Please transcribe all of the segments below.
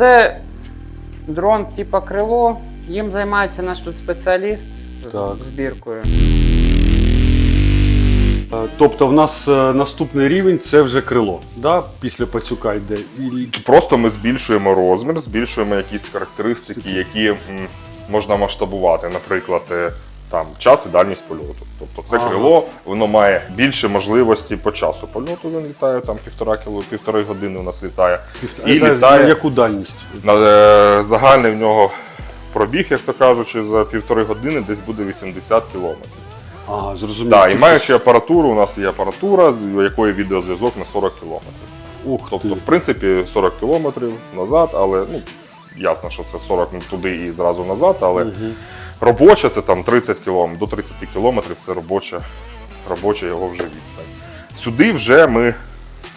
Це дрон типа крило. Їм займається наш тут спеціаліст з збіркою. Е, Тобто в нас е, наступний рівень це вже крило. Да? Після пацюка йде. І... Просто ми збільшуємо розмір, збільшуємо якісь характеристики, які можна масштабувати. Наприклад, е, там час і дальність польоту. Тобто це Ага. крило, воно має більше можливості по часу польоту. Він літає там півтора кіло, півтори години у нас літає. Півт- І літає- на яку дальність? На е, загальний в нього пробіг, як то кажучи, за півтори години десь буде 80 кілометрів. Ага, зрозумів. Так, і Тобто- маючи апаратуру, у нас є апаратура, з якої відеозв'язок на 40 кілометрів. Ух Тобто, ти. в принципі, 40 кілометрів назад, але ну, ясно, що це 40 туди і зразу назад, але робоча це там 30 кілометрів, до 30 кілометрів це робоча, робоча його вже відстань. Сюди вже ми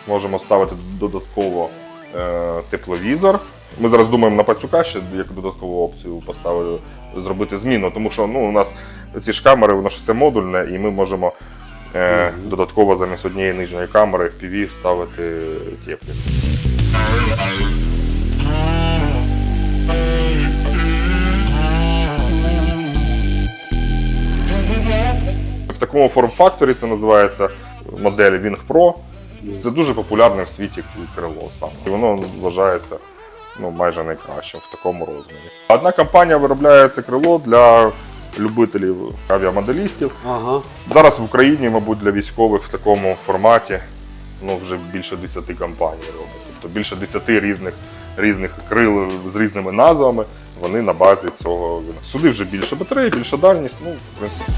можемо ставити додатково е, тепловізор. Ми зараз думаємо на пацюка ще як додаткову опцію поставити, зробити зміну, тому що ну, у нас ці ж камери, воно ж все модульне, і ми можемо е, додатково замість однієї нижньої камери в PV ставити теплі. В такому форм-факторі це називається модель Wing Pro. Це дуже популярне в світі крило саме. І воно вважається ну, майже найкращим в такому розмірі. Одна компанія виробляє це крило для любителів авіамоделістів. Ага. Зараз в Україні, мабуть, для військових в такому форматі ну, вже більше 10 компаній роблять. Тобто більше 10 різних, різних крил з різними назвами. Вони на базі цього. Сюди вже більше батареї, більша дальність. Ну, в принципі.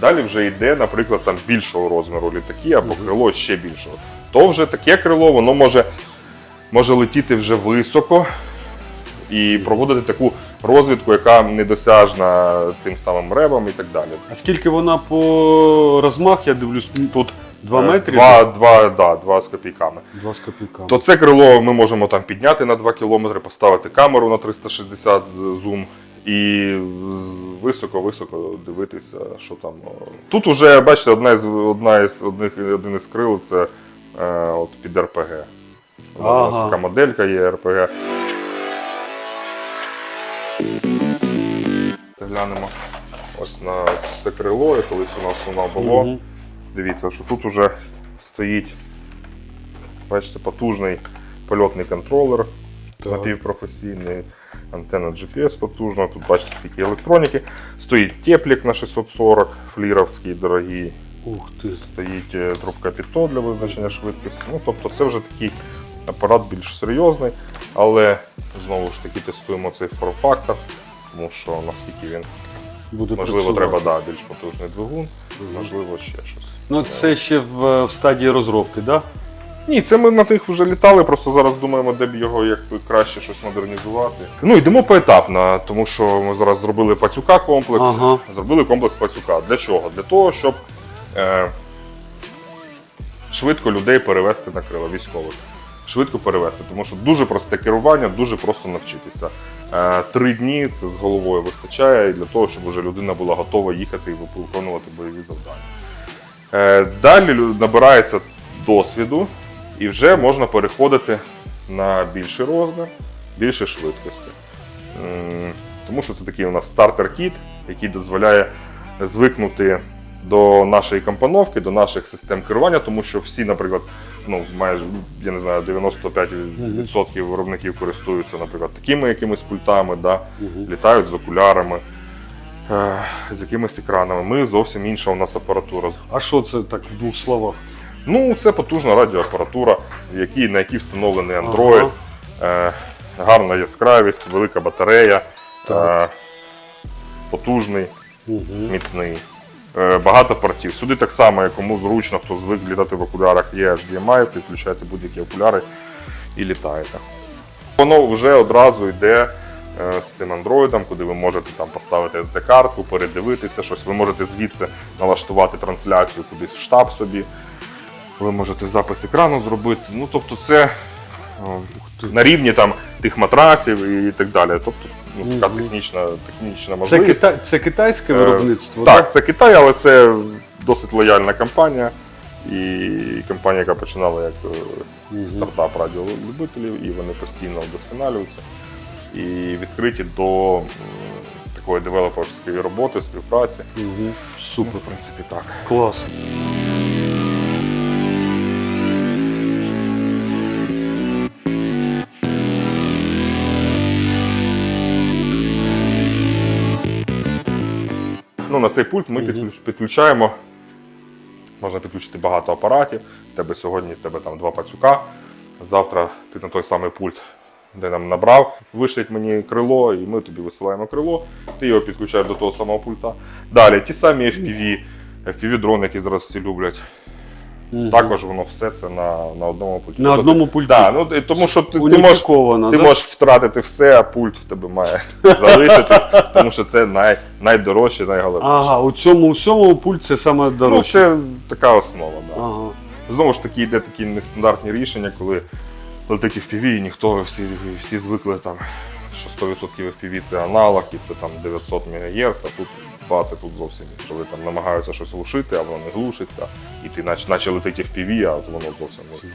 Далі вже йде, наприклад, там більшого розміру літаки або крило ще більшого. То вже таке крило, воно може, може летіти вже високо і проводити таку розвідку, яка недосяжна тим самим ребам і так далі. А скільки вона по розмах, я дивлюсь, тут 2 Е, метри? Два, два, да, два з копійками. 2 з копійками. То це крило ми можемо там підняти на 2 кілометри, поставити камеру на 360 з- зум і високо-високо дивитися, що там. Тут уже, бачите, одна із одна із одних один із крил це е, от під РПГ. У нас Ага. така моделька є РПГ. Глянемо ось на це крило, і колись у нас воно було. Мгм. Дивіться, що тут уже стоїть, бачите, потужний польотний контролер Так. напівпрофесійний, антенна GPS потужна. Тут бачите, скільки електроніки. Стоїть теплік на 640, фліровський, дорогий. Ух ти. Стоїть е, трубка ПІТО для визначення швидкості. Ну, тобто це вже такий апарат більш серйозний, але знову ж таки тестуємо цей форм-фактор, тому що наскільки він Буде можливо працювати. треба да, більш потужний двигун, можливо ще щось. Ну, це ще в, в стадії розробки, да? Ні, це ми на тих вже літали, просто зараз думаємо, де б його як краще щось модернізувати. Ну йдемо поетапно, тому що ми зараз зробили пацюка комплекс. Ага. Зробили комплекс пацюка. Для чого? Для того, щоб е, швидко людей перевести на крила військових. Швидко перевести, тому що дуже просте керування, дуже просто навчитися. Е, Три дні це з головою вистачає для того, щоб вже людина була готова їхати і виконувати бойові завдання. Е, Далі набирається досвіду, і вже можна переходити на більший розмір, більше швидкості. Тому що це такий у нас стартер-кіт, який дозволяє звикнути до нашої компоновки, до наших систем керування, тому що всі, наприклад, ну майже я не знаю, 95% виробників користуються, наприклад, такими якимись пультами, да, літають з окулярами, е, з якимись екранами. Ми зовсім інша у нас апаратура. А що це так в двох словах? Ну, це потужна радіоапаратура, в якій, на якій встановлений Android, е, гарна яскравість, велика батарея, е, потужний, міцний. Е, багато портів. Сюди так само, кому зручно, хто звик літати в окулярах, є HDMI, підключаєте будь-які окуляри і літаєте. Воно вже одразу йде е, з цим андроїдом, куди ви можете там поставити SD-картку, передивитися щось. Ви можете звідси налаштувати трансляцію кудись в штаб собі. Ви можете запис екрану зробити. Ну, тобто, це на рівні там тих матрасів і так далі. Тобто, ну, така технічна, технічна Це, можливість. кита... це китайське Е, виробництво? Так, це Китай, але це досить лояльна компанія. І компанія, яка починала як е, стартап радіолюбителів, і вони постійно вдосконалюються і відкриті до такої девелоперської роботи, співпраці. Угу. Ну, Супер. в принципі, так. Клас. На цей пульт ми підключ- підключаємо. Можна підключити багато апаратів. У тебе сьогодні в тебе там два пацюка. Завтра ти на той самий пульт, де нам набрав, вишлять мені крило, і ми тобі висилаємо крило. Ти його підключаєш до того самого пульта. Далі ті самі FPV, FPV-дрони, які зараз всі люблять. Також воно все це на, на одному пульті. На одному пульті. Да, ну, тому що ти, ти, можеш, ти да? можеш втратити все, а пульт в тебе має залишитись, тому що це най, найдорожче, найголовніше. Ага, у цьому всьому пульт це саме Ну, це така основа. Да. Ага. Знову ж таки, йде такі нестандартні рішення, коли летить FPV, і ніхто всі, всі звикли там, що 100% FPV це аналог, і це там 900 МГц, а тут бац, і тут зовсім коли там намагаються щось глушити, а воно не глушиться, і ти наче, наче летить піві, а воно зовсім не.